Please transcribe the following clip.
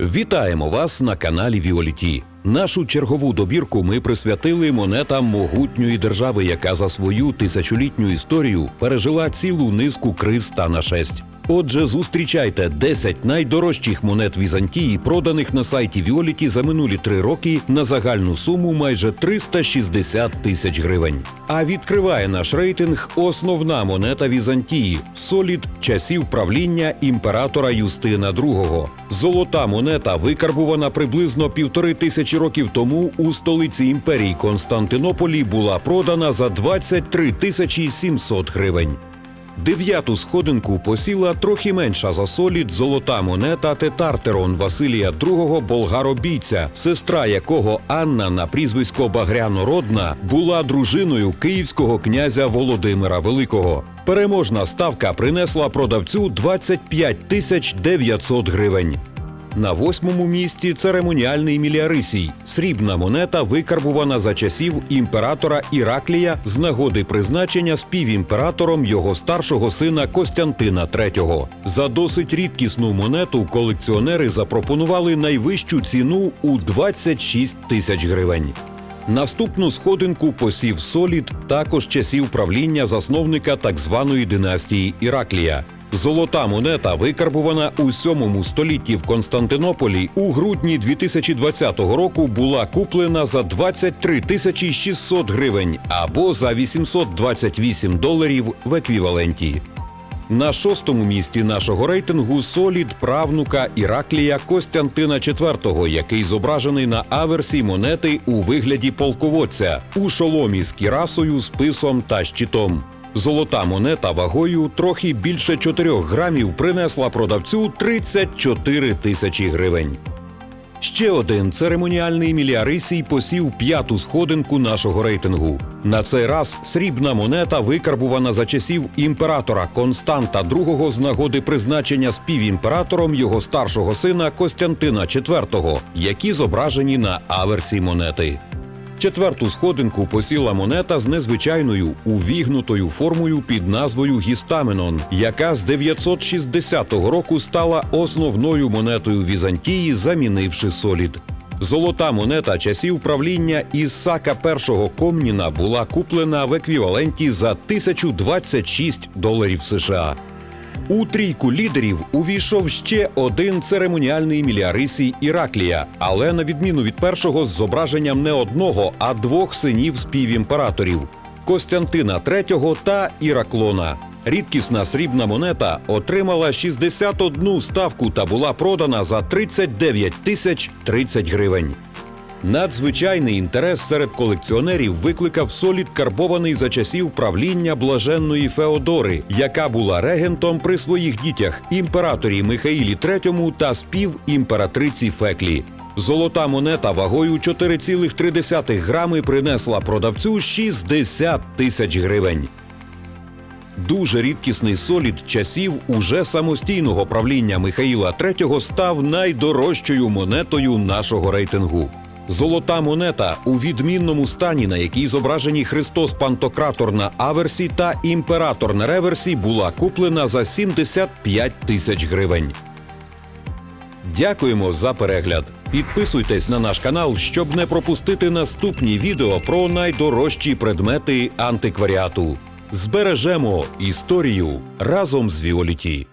Вітаємо вас на каналі Віоліті. Нашу чергову добірку ми присвятили монетам могутньої держави, яка за свою тисячолітню історію пережила цілу низку криз та нашесть. Отже, зустрічайте 10 найдорожчих монет Візантії, проданих на сайті Віоліті за минулі три роки на загальну суму майже 360 тисяч гривень. А відкриває наш рейтинг основна монета Візантії солід часів правління імператора Юстина II. Золота монета викарбувана приблизно півтори тисячі років тому у столиці імперії Константинополі була продана за 23 тисячі 700 гривень. Дев'яту сходинку посіла трохи менша за солід золота монета Тетартерон Василія II болгаробійця, сестра якого Анна на прізвисько Багрянородна була дружиною київського князя Володимира Великого. Переможна ставка принесла продавцю 25 тисяч 900 гривень. На восьмому місці церемоніальний міліарисій. Срібна монета викарбувана за часів імператора Іраклія з нагоди призначення співімператором його старшого сина Костянтина III. За досить рідкісну монету колекціонери запропонували найвищу ціну у 26 тисяч гривень. Наступну сходинку посів солід також часів правління засновника так званої династії Іраклія. Золота монета викарбувана у 7 столітті в Константинополі у грудні 2020 року була куплена за 23 тисячі 600 гривень або за 828 доларів в еквіваленті. На шостому місці нашого рейтингу солід правнука Іраклія Костянтина IV, який зображений на аверсі монети у вигляді полководця у шоломі з кірасою, списом та щитом. Золота монета вагою трохи більше 4 грамів принесла продавцю 34 тисячі гривень. Ще один церемоніальний міліарисій посів п'яту сходинку нашого рейтингу. На цей раз срібна монета викарбувана за часів імператора Константа II з нагоди призначення співімператором його старшого сина Костянтина IV, які зображені на аверсі монети. Четверту сходинку посіла монета з незвичайною увігнутою формою під назвою Гістаменон, яка з 960 року стала основною монетою Візантії, замінивши солід. Золота монета часів правління Ісака I Комніна була куплена в еквіваленті за 1026 доларів США. У трійку лідерів увійшов ще один церемоніальний міліарисій Іраклія, але на відміну від першого з зображенням не одного, а двох синів співімператорів Костянтина III та Іраклона. Рідкісна срібна монета отримала 61 ставку та була продана за 39 тисяч 30 гривень. Надзвичайний інтерес серед колекціонерів викликав солід карбований за часів правління блаженної Феодори, яка була регентом при своїх дітях імператорі Михаїлі III та співімператриці Феклі. Золота монета вагою 4,3 грами принесла продавцю 60 тисяч гривень. Дуже рідкісний солід часів уже самостійного правління Михаїла III став найдорожчою монетою нашого рейтингу. Золота монета у відмінному стані, на якій зображені Христос Пантократор на аверсі та імператор на реверсі, була куплена за 75 тисяч гривень. Дякуємо за перегляд. Підписуйтесь на наш канал, щоб не пропустити наступні відео про найдорожчі предмети антикваріату. Збережемо історію разом з Віоліті.